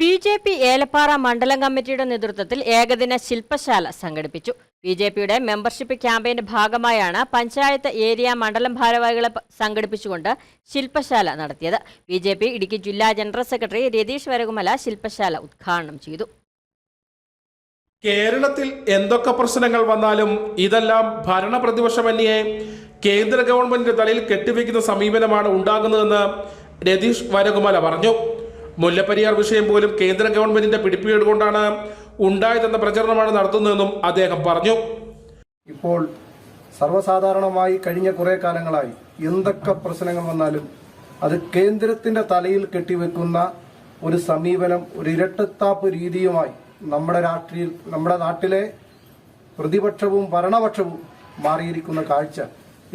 B J P Elappara മണ്ഡലം കമ്മിറ്റിയുടെ നേതൃത്വത്തിൽ ഏകദിന ശില്പശാല സംഘടിപ്പിച്ചു. ബി ജെ പിയുടെ മെമ്പർഷിപ്പ് ക്യാമ്പയിന്റെ ഭാഗമായാണ് പഞ്ചായത്ത് ഏരിയ മണ്ഡലം ഭാരവാഹികളെ സംഘടിപ്പിച്ചുകൊണ്ട് ശില്പശാല നടത്തിയത്. ബി ജെ പി ഇടുക്കി ജില്ലാ ജനറൽ സെക്രട്ടറി രതീഷ് വരകുമല ശില്പശാല ഉദ്ഘാടനം ചെയ്തു. കേരളത്തിൽ എന്തൊക്കെ പ്രശ്നങ്ങൾ വന്നാലും ഇതെല്ലാം ഭരണ പ്രതിപക്ഷമന്യെ കേന്ദ്ര ഗവൺമെന്റിന്റെ തലയിൽ കെട്ടിവെക്കുന്ന സമീപനമാണ് ഉണ്ടാകുന്നതെന്ന് രതീഷ് വരകുമല പറഞ്ഞു. മുല്ലപ്പെരിയാർ വിഷയം പോലും കേന്ദ്ര ഗവൺമെന്റിന്റെ പിടിപ്പീട് കൊണ്ടാണ് ഉണ്ടായതെന്ന പ്രചരണമാണ് നടത്തുന്നതെന്നും അദ്ദേഹം പറഞ്ഞു. ഇപ്പോൾ സർവസാധാരണമായി കഴിഞ്ഞ കുറെ കാലങ്ങളായി എന്തൊക്കെ പ്രശ്നങ്ങൾ വന്നാലും അത് കേന്ദ്രത്തിന്റെ തലയിൽ കെട്ടിവെക്കുന്ന ഒരു സമീപനം ഒരു ഇരട്ടത്താപ്പ് രീതിയുമായി നമ്മുടെ രാഷ്ട്രീയ നമ്മുടെ നാട്ടിലെ പ്രതിപക്ഷവും ഭരണപക്ഷവും മാറിയിരിക്കുന്ന കാഴ്ച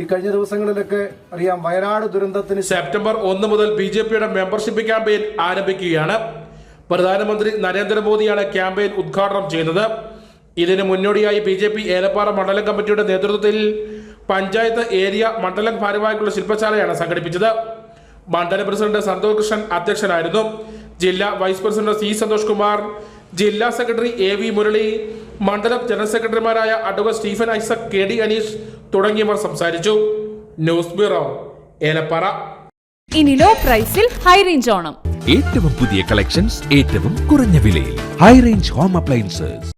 ഈ കഴിഞ്ഞ ദിവസങ്ങളിലൊക്കെ അറിയാം വയനാട് ദുരന്തത്തിന് സെപ്റ്റംബർ ഒന്ന് മുതൽ ബി ജെ പിയുടെ മെമ്പർഷിപ്പ് ക്യാമ്പയിൻ ആരംഭിക്കുകയാണ്. പ്രധാനമന്ത്രി നരേന്ദ്രമോദിയാണ് ക്യാമ്പയിൻ ഉദ്ഘാടനം ചെയ്യുന്നത്. ഇതിന് മുന്നോടിയായി ബി ജെ പി ഏലപ്പാറ മണ്ഡലം കമ്മിറ്റിയുടെ നേതൃത്വത്തിൽ പഞ്ചായത്ത് ഏരിയ മണ്ഡലം ഭാരവാഹികളുടെ ശില്പശാലയാണ് സംഘടിപ്പിച്ചത്. മണ്ഡലം പ്രസിഡന്റ് സന്തോഷ് കൃഷ്ണൻ അധ്യക്ഷനായിരുന്നു. ജില്ലാ vice president C Santosh Kumar ജില്ലാ സെക്രട്ടറി എ വി മുരളി മണ്ഡലം ജനറൽ സെക്രട്ടറിമാരായ advocate Stephen Isaac K D Aneesh തുടങ്ങിയവർ സംസാരിച്ചു. News bureau Elappara. ഇനി ലോ പ്രൈസിൽ ഹൈ റേഞ്ച് ഓണം. ഏറ്റവും പുതിയ കളക്ഷൻസ് ഏറ്റവും കുറഞ്ഞ വിലയിൽ. High range home appliances.